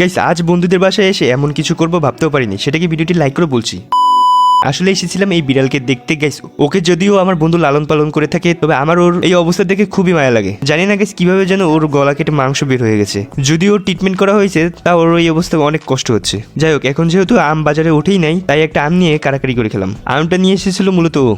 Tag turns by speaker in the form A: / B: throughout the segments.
A: Guys আজ বন্ধুদের বাসায় এসে এমন কিছু করব ভাবতেও পারিনি। সেটাকে ভিডিওটি লাইক করে বলছি। আসলে এসেছিলাম এই বিড়ালকে দেখতে গাইস ওকে যদিও আমার বন্ধু লালন পালন করে থাকে, তবে আমার ওর এই অবস্থা দেখে খুবই মায়া লাগে। জানি না গাইস কীভাবে যেন ওর গলা কেটে মাংস বের হয়ে গেছে। যদিও ট্রিটমেন্ট করা হয়েছে, তা ওর এই অবস্থায় অনেক কষ্ট হচ্ছে। যাই হোক, এখন যেহেতু আম বাজারে ওঠেই নাই, তাই একটা আম নিয়ে কারাকারি করে খেলাম। আমটা নিয়ে এসেছিল মূলত ও।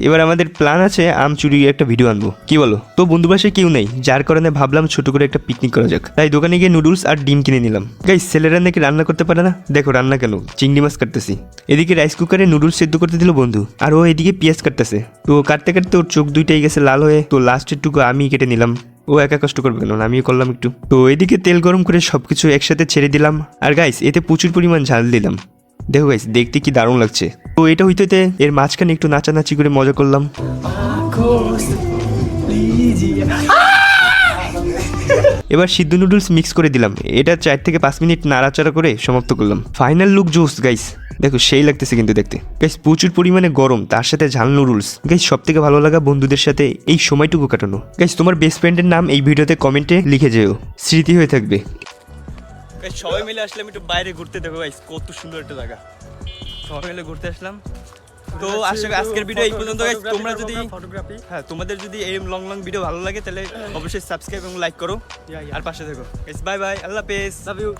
A: এবার আমাদের প্ল্যান আছে আম চুরি একটা ভিডিও আনব। কি বলো? তো বন্ধু বাসায় কেউ নেই, যার কারণে ভাবলাম ছোট করে একটা পিকনিক করা যাক। তাই দোকানে গিয়ে নুডলস আর ডিম কিনে নিলাম। গাইস ছেলেরা নাকি রান্না করতে পারে না? দেখো, রান্না কেন? চিংড়ি মাছ কাটতেছি। এদিকে রাইস কুকারে নুডলস সেদ্ধ করতে দিল বন্ধু। আর ও এদিকে পেঁয়াজ কাটতেছে। তো কাটতে কাটতে ওর চোখ দুইটাই গেছে লাল হয়ে, তো লাস্টের টুকু আমি কেটে নিলাম। ও একা কষ্ট করবে কেন? আমিও করলাম একটু। তো এদিকে তেল গরম করে সবকিছু একসাথে ছেড়ে দিলাম। আর গাইস এতে প্রচুর পরিমাণ ঝাল দিলাম। দেখো গাইস দেখতে কি দারুণ লাগছে। তো এটা হইতে এর মাঝখানে একটু নাচানাচি করে মজা করলাম। এবার সিদ্ধ নুডলস মিক্স করে দিলাম। এটা চার থেকে পাঁচ মিনিট নাড়াচাড়া করে সমাপ্ত করলাম। ফাইনাল লুক জোস গাইস দেখো, সেই লাগতেছে কিন্তু দেখতে। গাইস প্রচুর পরিমাণে গরম, তার সাথে ঝাল নুডলস। গাইস সব থেকে ভালো লাগা বন্ধুদের সাথে এই সময়টুকু কাটানো। গাইস তোমার বেস্ট ফ্রেন্ডের নাম এই ভিডিওতে কমেন্টে লিখে যেও। স্মৃতি হয়ে থাকবে। সবাই মিলে আসলাম একটু বাইরে ঘুরতে। দেখো গাইস কত সুন্দর একটা জায়গা। সবাই মিলে ঘুরতে আসলাম। তো আশা করি আজকের ভিডিও এই পর্যন্ত। তোমরা যদি
B: ফটোগ্রাফি
A: হ্যাঁ তোমাদের যদি এই লং লং ভিডিও ভালো লাগে তাহলে অবশ্যই সাবস্ক্রাইব এবং লাইক করো। আর পাশে থেকো। বাই বাই আল্লাহ হাফেজ।
B: Love you.